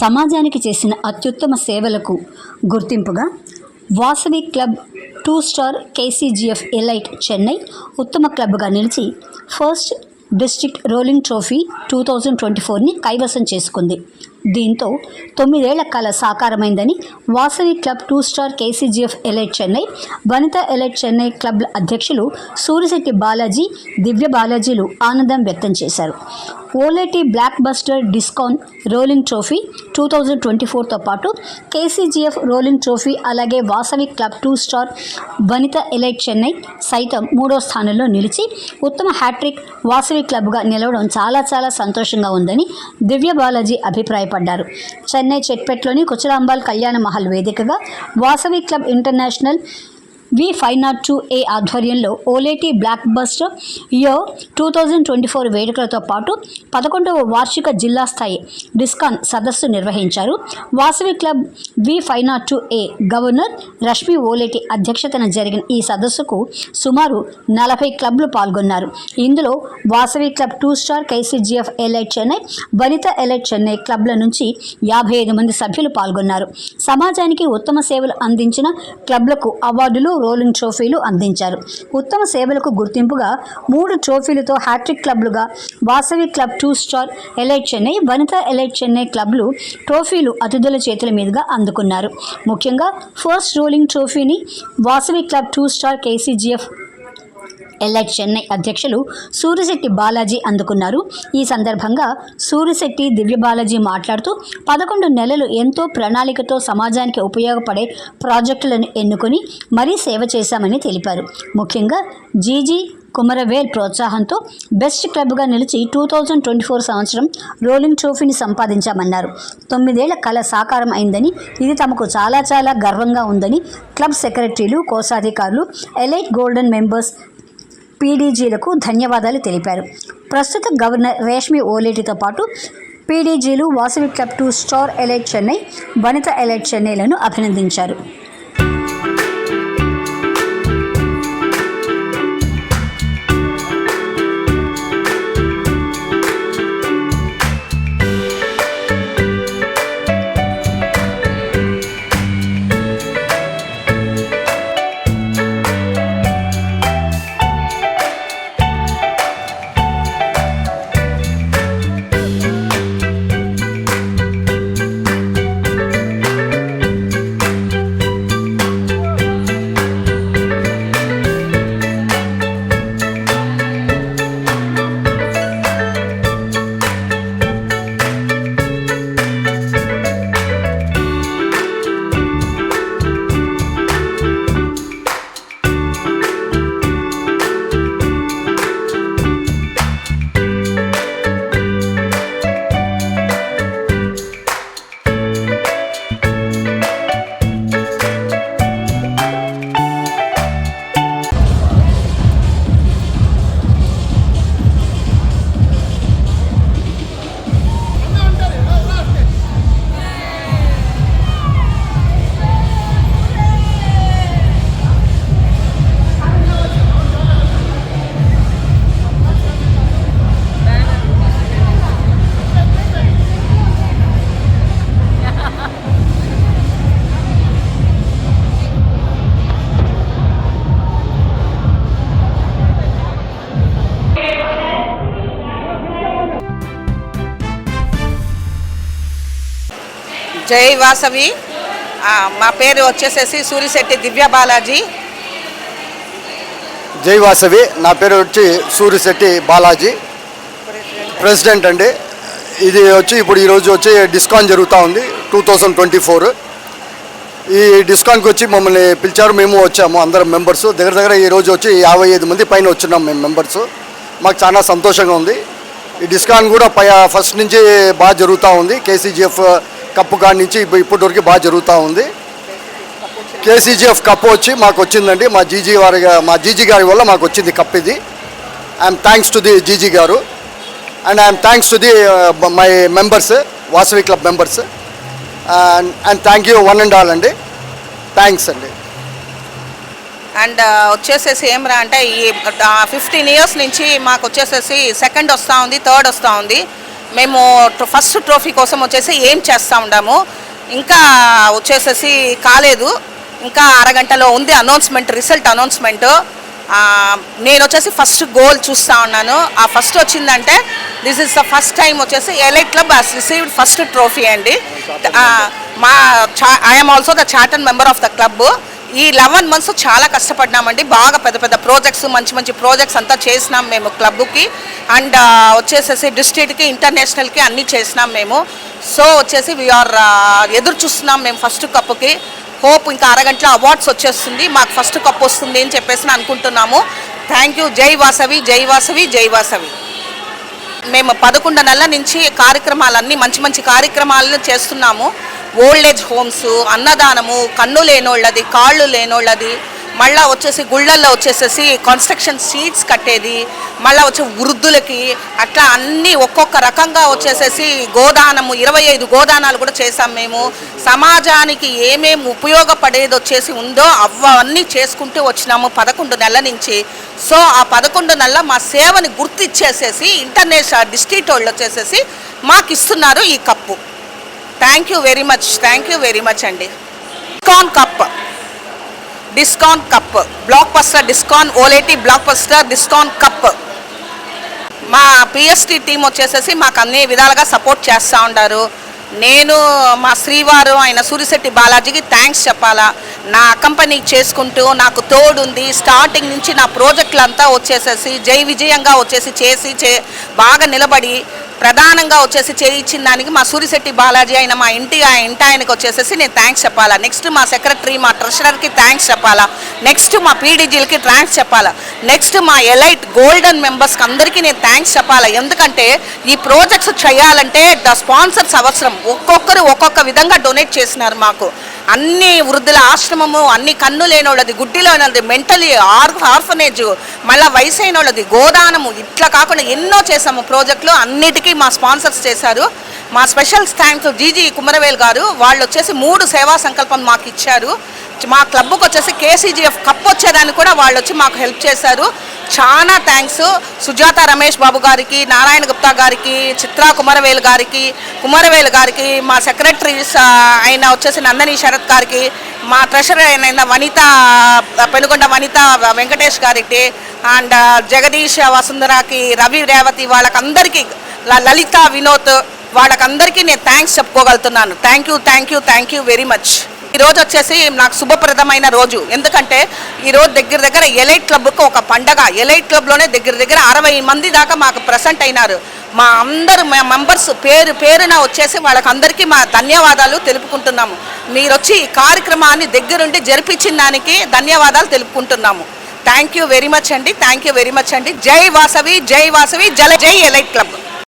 సమాజానికి చేసిన అత్యుత్తమ సేవలకు గుర్తింపుగా Vasavi club two star KCGF elite Chennai ఉత్తమ క్లబ్గా నిలిచి first district rolling trophy two thousand twenty ఫోర్ని కైవసం చేసుకుంది. దీంతో తొమ్మిదేళ్ళ కళ సాకారమైందని Vasavi club two star KCGF elite Chennai Vanitha elite Chennai క్లబ్ల అధ్యక్షులు సూరిశెట్టి బాలాజీ దివ్య బాలాజీలు ఆనందం వ్యక్తం చేశారు. Oleti blockbuster discount rolling trophy two thousand twenty ఫోర్తో పాటు కేసీజీఎఫ్ రోలింగ్ ట్రోఫీ అలాగే Vasavi club two star Vanitha elite Chennai సైతం మూడో స్థానంలో నిలిచి ఉత్తమ హ్యాట్రిక్ వాసవి క్లబ్గా నిలవడం చాలా చాలా సంతోషంగా ఉందని దివ్య బాలాజీ అభిప్రాయపడ్డారు. చెన్నై చెట్పెట్లోని కుచలాంబాల్ కళ్యాణ మహల్ వేదికగా Vasavi club international V five naught two A ఆధ్వర్యంలో Oleti blockbuster year two thousand twenty four వేడుకలతో పాటు పదకొండవ వార్షిక జిల్లా స్థాయి డిస్కాన్ సదస్సు నిర్వహించారు. Vasavi club V five naught two A governor Rashmi Oleti అధ్యక్షతన జరిగిన ఈ సదస్సుకు సుమారు నలభై క్లబ్లు పాల్గొన్నారు. ఇందులో Vasavi club two star KCGF elite Chennai Vanitha elite Chennai క్లబ్ల నుంచి యాభై ఐదు మంది సభ్యులు పాల్గొన్నారు. సమాజానికి ఉత్తమ సేవలు అందించిన క్లబ్లకు అవార్డులు రోలింగ్ ట్రోఫీలు అందించారు. ఉత్తమ సేవలకు గుర్తింపుగా మూడు ట్రోఫీలతో hat trick క్లబ్లుగా Vasavi club two star elite Chennai Vanitha elite Chennai క్లబ్లు ట్రోఫీలు అతిథుల చేతుల మీదుగా అందుకున్నారు. ముఖ్యంగా first rolling ట్రోఫీని Vasavi club two star KCGF elite Chennai అధ్యక్షులు సూరిశెట్టి బాలాజీ అందుకున్నారు. ఈ సందర్భంగా సూరిశెట్టి దివ్య బాలాజీ మాట్లాడుతూ పదకొండు నెలలు ఎంతో ప్రణాళికతో సమాజానికి ఉపయోగపడే ప్రాజెక్టులను ఎన్నుకొని మరీ సేవ చేశామని తెలిపారు. ముఖ్యంగా జీజీ కుమరవేల్ ప్రోత్సాహంతో బెస్ట్ క్లబ్గా నిలిచి టూ థౌజండ్ ట్వంటీ ఫోర్ సంవత్సరం రోలింగ్ ట్రోఫీని సంపాదించామన్నారు. తొమ్మిదేళ్ళ కళ సాకారం అయిందని ఇది తమకు చాలా చాలా గర్వంగా ఉందని క్లబ్ సెక్రటరీలు కోశాధికారులు ఎలైట్ గోల్డెన్ మెంబర్స్ పీడీజీలకు ధన్యవాదాలు తెలిపారు. ప్రస్తుత గవర్నర్ రేష్మి ఓలేటితో పాటు పీడీజీలు Vasavi club two star elite Chennai Vanitha elite చెన్నైలను అభినందించారు. జై వాసవి. మా పేరు వచ్చేసేసి సూరిశెట్టి దివ్య బాలాజీ. జై వాసవి నా పేరు వచ్చి సూరిశెట్టి బాలాజీ. ప్రెసిడెంట్ అండి. ఇది వచ్చి ఇప్పుడు ఈరోజు వచ్చి డిస్కౌంట్ జరుగుతూ ఉంది టూ థౌజండ్ ట్వంటీ ఫోర్. ఈ డిస్కౌంట్కి వచ్చి మమ్మల్ని పిలిచారు మేము వచ్చాము అందరం మెంబర్స్. దగ్గర దగ్గర ఈరోజు వచ్చి యాభై ఐదు మంది పైన వచ్చినాం మేము మెంబర్స్. మాకు చాలా సంతోషంగా ఉంది. ఈ డిస్కౌంట్ కూడా పై ఫస్ట్ నుంచి బాగా జరుగుతూ ఉంది కేసీజీఎఫ్ కప్పు కాడి నుంచి ఇప్పటి ఇప్పటివరకు బాగా జరుగుతూ ఉంది. కేసీజీఎఫ్ కప్పు వచ్చి మాకు వచ్చిందండి. మా జీజీ వారి మా జీజీ గారి వల్ల మాకు వచ్చింది కప్ ఇది. I'm thanks to the GG గారు. And I'm thanks to the my members Vasavi club members and thank you one and all అండి. థ్యాంక్స్ అండి. అండ్ uh, వచ్చేసేసి ఏమరా అంటే ఈ ఫిఫ్టీన్ ఇయర్స్ నుంచి మాకు వచ్చేసేసి సెకండ్ వస్తూ ఉంది థర్డ్ వస్తూ ఉంది. మేము ఫస్ట్ ట్రోఫీ కోసం వచ్చేసి ఏం చేస్తూ ఉన్నాము ఇంకా వచ్చేసేసి కాలేదు. ఇంకా అరగంటలో ఉంది అనౌన్స్మెంట్ రిజల్ట్ అనౌన్స్మెంట్ నేను వచ్చేసి ఫస్ట్ గోల్ చూస్తూ ఉన్నాను. ఆ ఫస్ట్ వచ్చిందంటే this is the first time వచ్చేసి elite club has received first trophy అండి. మా I'm also the charter member of the club ఈ లెవెన్ మంత్స్ చాలా కష్టపడినామండి. బాగా పెద్ద పెద్ద ప్రాజెక్ట్స్ మంచి మంచి ప్రాజెక్ట్స్ అంతా చేసినాం మేము క్లబ్కి. అండ్ వచ్చేసేసి డిస్ట్రిక్ట్కి ఇంటర్నేషనల్కి అన్నీ చేసినాం మేము. సో వచ్చేసి వీఆర్ ఎదురు చూస్తున్నాం మేము ఫస్ట్ కప్కి హోప్ ఇంకా అరగంటలో అవార్డ్స్ వచ్చేస్తుంది. మాకు ఫస్ట్ కప్ వస్తుంది అని చెప్పేసి అనుకుంటున్నాము. థ్యాంక్ యూ జై వాసవి జై వాసవి జై వాసవి. మేము పదకొండు నెలల నుంచి కార్యక్రమాలన్నీ మంచి మంచి కార్యక్రమాలను చేస్తున్నాము. ఓల్డ్ ఏజ్ హోమ్స్ అన్నదానము కన్ను లేనోళ్ళది కాళ్ళు లేనోళ్ళది మళ్ళా వచ్చేసి గుళ్ళల్లో వచ్చేసేసి కన్స్ట్రక్షన్ సీట్స్ కట్టేది మళ్ళీ వచ్చే వృద్ధులకి అట్లా అన్నీ ఒక్కొక్క రకంగా వచ్చేసేసి గోదానము ఇరవై ఐదు గోదానాలు కూడా చేసాం మేము. సమాజానికి ఏమేమి ఉపయోగపడేది వచ్చేసి ఉందో అవన్నీ చేసుకుంటూ వచ్చినాము పదకొండు నెలల నుంచి. సో ఆ పదకొండు నెలల మా సేవని గుర్తిచ్చేసేసి ఇంటర్నేషనల్ డిస్ట్రిక్ట్ వాళ్ళు వచ్చేసేసి మాకు ఇస్తున్నారు ఈ cup. Thank you very much thank you very much అండి Discon cup Discon cup blockbuster Discon Oleti blockbuster Discon cup మా పిఎస్టీ టీం వచ్చేసేసి మాకు అన్ని విధాలుగా సపోర్ట్ చేస్తూ ఉంటారు నేను మా శ్రీవారు ఆయన సూరిశెట్టి బాలాజీకి థ్యాంక్స్ చెప్పాలా. నా కంపెనీ చేసుకుంటూ నాకు తోడుంది. స్టార్టింగ్ నుంచి నా ప్రాజెక్టులంతా వచ్చేసేసి జై విజయంగా వచ్చేసి చేసి చే బాగా నిలబడి ప్రధానంగా వచ్చేసి చేయించిన దానికి మా సూరిశెట్టి బాలాజీ అయిన మా ఇంటి ఆ ఇంటి ఆయనకి వచ్చేసేసి నేను థ్యాంక్స్ చెప్పాలా. నెక్స్ట్ మా సెక్రటరీ మా ట్రెషరర్కి థ్యాంక్స్ చెప్పాలా. నెక్స్ట్ మా పీడీజీలకి థ్యాంక్స్ చెప్పాలా. నెక్స్ట్ మా ఎలైట్ గోల్డెన్ మెంబర్స్కి అందరికీ నేను థ్యాంక్స్ చెప్పాలా. ఎందుకంటే ఈ ప్రాజెక్ట్స్ చేయాలంటే ద స్పాన్సర్స్ అవసరం. ఒక్కొక్కరు ఒక్కొక్క విధంగా డొనేట్ చేసినారు మాకు. అన్ని వృద్ధుల ఆశ్రమము అన్ని కన్ను లేనోళ్ళది గుడ్డి లేనోళ్ళది మెంటలీ ఆర్ ఆర్ఫనేజ్ మళ్ళీ వయసు అయిన వాళ్ళది గోదానము ఇట్లా కాకుండా ఎన్నో చేసాము ప్రాజెక్టులు అన్నిటికీ మా స్పాన్సర్స్ చేశారు. మా స్పెషల్ థ్యాంక్స్ జీజీ కుమరవేల్ గారు వాళ్ళు వచ్చేసి మూడు సేవా సంకల్పం మాకు ఇచ్చారు మా క్లబ్కి వచ్చేసి కేసీజీఎఫ్ కప్ వచ్చేదానికి కూడా వాళ్ళు వచ్చి మాకు హెల్ప్ చేశారు. చాలా థ్యాంక్స్ సుజాత రమేష్ బాబు గారికి నారాయణ గుప్తా గారికి చిత్రా కుమారవేలు గారికి కుమారవేలు గారికి మా సెక్రటరీస్ అయిన వచ్చేసి నందని శరత్ గారికి మా ట్రెషరర్ అయిన వనిత పెనుగొండ వనిత వెంకటేష్ గారికి అండ్ జగదీష్ వసుంధరాకి రవి రేవతి వాళ్ళకందరికీ లలిత వినోద్ వాళ్ళకందరికీ నేను thanks చెప్పుకోగలుగుతున్నాను. Thank you thank you thank you very much ఈరోజు వచ్చేసి నాకు శుభప్రదమైన రోజు. ఎందుకంటే ఈ రోజు దగ్గర దగ్గర ఎలైట్ క్లబ్కు ఒక పండగ. ఎలైట్ క్లబ్లోనే దగ్గర దగ్గర అరవై మంది దాకా మాకు ప్రజెంట్ అయినారు. మా అందరు మా మెంబర్స్ పేరు పేరున వచ్చేసి వాళ్ళకందరికీ మా ధన్యవాదాలు తెలుపుకుంటున్నాము. మీరు వచ్చి ఈ కార్యక్రమాన్ని దగ్గరుండి జరిపించిన దానికి ధన్యవాదాలు తెలుపుకుంటున్నాము. థ్యాంక్ యూ వెరీ మచ్ అండి. థ్యాంక్ యూ వెరీ మచ్ అండి. జై వాసవి జై వాసవి జల జై ఎలైట్ క్లబ్.